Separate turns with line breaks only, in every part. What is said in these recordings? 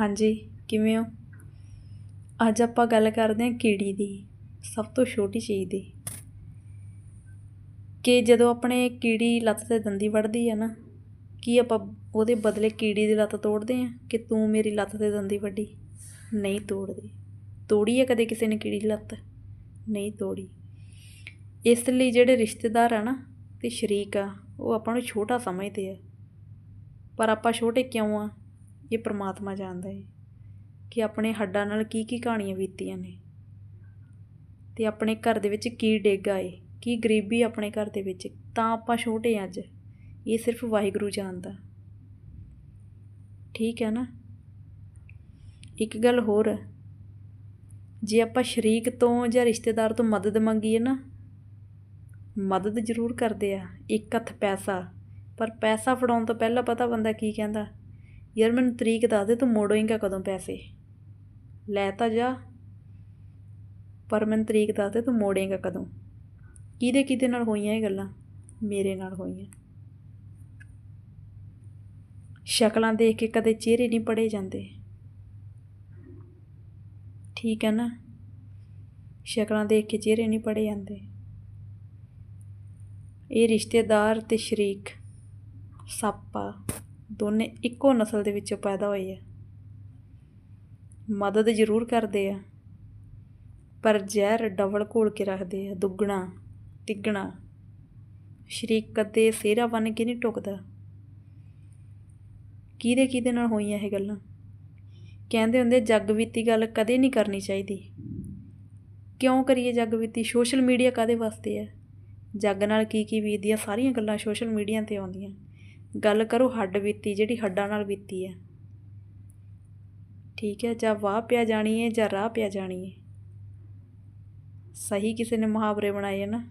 ਹਾਂਜੀ, ਕਿਵੇਂ ਹੋ? ਅੱਜ ਆਪਾਂ ਗੱਲ ਕਰਦੇ ਹਾਂ ਕੀੜੀ ਦੀ, ਸਭ ਤੋਂ ਛੋਟੀ ਚੀਜ਼ ਦੀ। ਕਿ ਜਦੋਂ ਆਪਣੇ ਕੀੜੀ ਲੱਤ ਤੇ ਦੰਦੀ ਵੱਢਦੀ ਹੈ ਨਾ, ਕੀ ਆਪਾਂ ਉਹਦੇ ਬਦਲੇ ਕੀੜੀ ਦੀ ਲੱਤ ਤੋੜਦੇ ਹਾਂ ਕਿ ਤੂੰ ਮੇਰੀ ਲੱਤ ਤੇ ਦੰਦੀ ਵੱਢੀ? ਨਹੀਂ ਤੋੜਦੇ। ਤੋੜੀ ਹੈ ਕਦੇ ਕਿਸੇ ਨੇ ਕੀੜੀ ਦੀ ਲੱਤ? ਨਹੀਂ ਤੋੜੀ। ਇਸ ਲਈ ਜਿਹੜੇ ਰਿਸ਼ਤੇਦਾਰ ਆ ਨਾ ਤੇ ਸ਼ਰੀਕ ਆ, ਉਹ ਆਪਾਂ ਨੂੰ ਛੋਟਾ ਸਮਝਦੇ ਆ। ਪਰ ਆਪਾਂ ਛੋਟੇ ਕਿਉਂ ਆ? ਇਹ ਪਰਮਾਤਮਾ ਜਾਣਦਾ ਹੈ ਕਿ ਆਪਣੇ ਹੱਡਾਂ ਨਾਲ ਕੀ ਕੀ ਕਹਾਣੀਆਂ ਬੀਤੀਆਂ ਨੇ ਤੇ ਆਪਣੇ ਘਰ ਦੇ ਵਿੱਚ ਕੀ ਡੇਗਾ ਏ ਕੀ ਗਰੀਬੀ ਆਪਣੇ ਘਰ ਦੇ ਵਿੱਚ, ਤਾਂ ਆਪਾਂ ਛੋਟੇ ਹਾਂ ਅੱਜ। ਇਹ ਸਿਰਫ ਵਾਹਿਗੁਰੂ ਜਾਣਦਾ। ਠੀਕ ਹੈ ਨਾ? ਇੱਕ ਗੱਲ ਹੋਰ, ਜੇ ਆਪਾਂ ਸ਼ਰੀਕ ਤੋਂ ਜਾਂ ਰਿਸ਼ਤੇਦਾਰ ਤੋਂ ਮਦਦ ਮੰਗੀਏ ਨਾ, ਮਦਦ ਜ਼ਰੂਰ ਕਰਦੇ ਆ, ਇੱਕ ਹੱਥ ਪੈਸਾ, ਪਰ ਪੈਸਾ ਫੜਾਉਣ ਤੋਂ ਪਹਿਲਾਂ ਪਤਾ ਬੰਦਾ ਕੀ ਕਹਿੰਦਾ? ਯਾਰ ਮੈਨੂੰ ਤਰੀਕ ਦੱਸ ਦੇ, ਤੂੰ ਮੋੜੇਂਗਾ ਕਦੋਂ ਪੈਸੇ। ਲੈ ਤਾਂ ਜਾ, ਪਰ ਮੈਨੂੰ ਤਰੀਕ ਦੱਸ ਦੇ, ਤੂੰ ਮੋੜੇਂਗਾ ਕਦੋਂ। ਕਿਹਦੇ ਕਿਹਦੇ ਨਾਲ ਹੋਈਆਂ ਇਹ ਗੱਲਾਂ? ਮੇਰੇ ਨਾਲ ਹੋਈਆਂ। ਸ਼ਕਲਾਂ ਦੇਖ ਕੇ ਕਦੇ ਚਿਹਰੇ ਨਹੀਂ ਪੜੇ ਜਾਂਦੇ। ਠੀਕ ਹੈ ਨਾ? ਸ਼ਕਲਾਂ ਦੇਖ ਕੇ ਚਿਹਰੇ ਨਹੀਂ ਪੜੇ ਜਾਂਦੇ। ਇਹ ਰਿਸ਼ਤੇਦਾਰ ਤੇ ਸ਼ਰੀਕ, ਸਾਪਾ। ਦੋਨੇ ਇੱਕੋ ਨਸਲ ਦੇ ਵਿੱਚੋਂ ਪੈਦਾ ਹੋਏ ਆ। ਮਦਦ ਜ਼ਰੂਰ ਕਰਦੇ ਆ, ਪਰ ਜ਼ਹਿਰ ਡਬਲ ਘੋਲ ਕੇ ਰੱਖਦੇ ਆ, ਦੁੱਗਣਾ, ਤਿੱਗਣਾ। ਸ਼ਰੀਕਤ ਦੇ ਸਿਹਰਾ ਬਣ ਕੇ ਨਹੀਂ ਟੁਕਦਾ। ਕਿਹਦੇ ਕਿਹਦੇ ਨਾਲ ਹੋਈਆਂ ਇਹ ਗੱਲਾਂ? ਕਹਿੰਦੇ ਹੁੰਦੇ ਜੱਗ ਬੀਤੀ ਗੱਲ ਕਦੇ ਨਹੀਂ ਕਰਨੀ ਚਾਹੀਦੀ। ਕਿਉਂ ਕਰੀਏ ਜੱਗ ਬੀਤੀ? ਸੋਸ਼ਲ ਮੀਡੀਆ ਕਾਦੇ ਵਾਸਤੇ ਹੈ ਜੱਗ ਨਾਲ ਕੀ ਕੀ ਬੀਤਦੀਆਂ ਸਾਰੀਆਂ ਗੱਲਾਂ ਸੋਸ਼ਲ ਮੀਡੀਆ ਤੇ ਆਉਂਦੀਆਂ। ਗੱਲ ਕਰੋ, ਹੱਡ ਬੀਤੀ, ਜਿਹੜੀ ਹੱਡਾਂ ਨਾਲ ਬੀਤੀ ਹੈ। ਠੀਕ ਹੈ, ਜਾਂ ਵਾਹ ਪਿਆ ਜਾਣੀ ਹੈ, ਜਾਂ ਰਾਹ ਪਿਆ ਜਾਣੀ ਹੈ। ਸਹੀ ਕਿਸੇ ਨੇ ਮੁਹਾਵਰੇ ਬਣਾਏ ਹੈ ਨਾ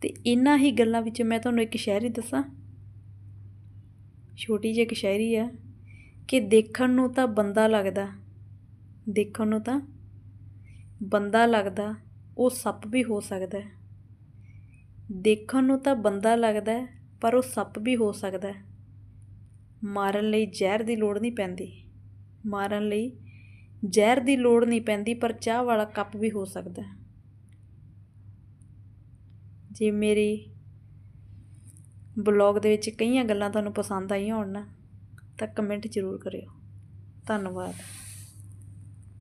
ਤੇ ਇਹਨਾਂ ਹੀ ਗੱਲਾਂ ਵਿੱਚ ਮੈਂ ਤੁਹਾਨੂੰ ਇੱਕ ਸ਼ਾਇਰੀ ਦੱਸਾਂ। ਛੋਟੀ ਜਿਹੀ ਇੱਕ ਸ਼ਾਇਰੀ ਆ ਕਿ ਦੇਖਣ ਨੂੰ ਤਾਂ ਬੰਦਾ ਲੱਗਦਾ, ਦੇਖਣ ਨੂੰ ਤਾਂ ਬੰਦਾ ਲੱਗਦਾ, ਉਹ ਸੱਪ ਵੀ ਹੋ ਸਕਦਾ ਦੇਖਣ ਨੂੰ ਤਾਂ ਬੰਦਾ ਲੱਗਦਾ ਪਰ ਉਹ ਸੱਪ ਵੀ ਹੋ ਸਕਦਾ ਹੈ। ਮਾਰਨ ਲਈ ਜ਼ਹਿਰ ਦੀ ਲੋੜ ਨਹੀਂ ਪੈਂਦੀ। ਮਾਰਨ ਲਈ ਜ਼ਹਿਰ ਦੀ ਲੋੜ ਨਹੀਂ ਪੈਂਦੀ, ਪਰ ਚਾਹ ਵਾਲਾ ਕੱਪ ਵੀ ਹੋ ਸਕਦਾ ਹੈ। ਜੇ ਮੇਰੀ ਬਲੌਗ ਦੇ ਵਿੱਚ ਕਈਆਂ ਗੱਲਾਂ ਤੁਹਾਨੂੰ ਪਸੰਦ ਆਈਆਂ ਹੋਣ ਨਾ, ਤਾਂ ਕਮੈਂਟ ਜ਼ਰੂਰ ਕਰਿਓ। ਧੰਨਵਾਦ।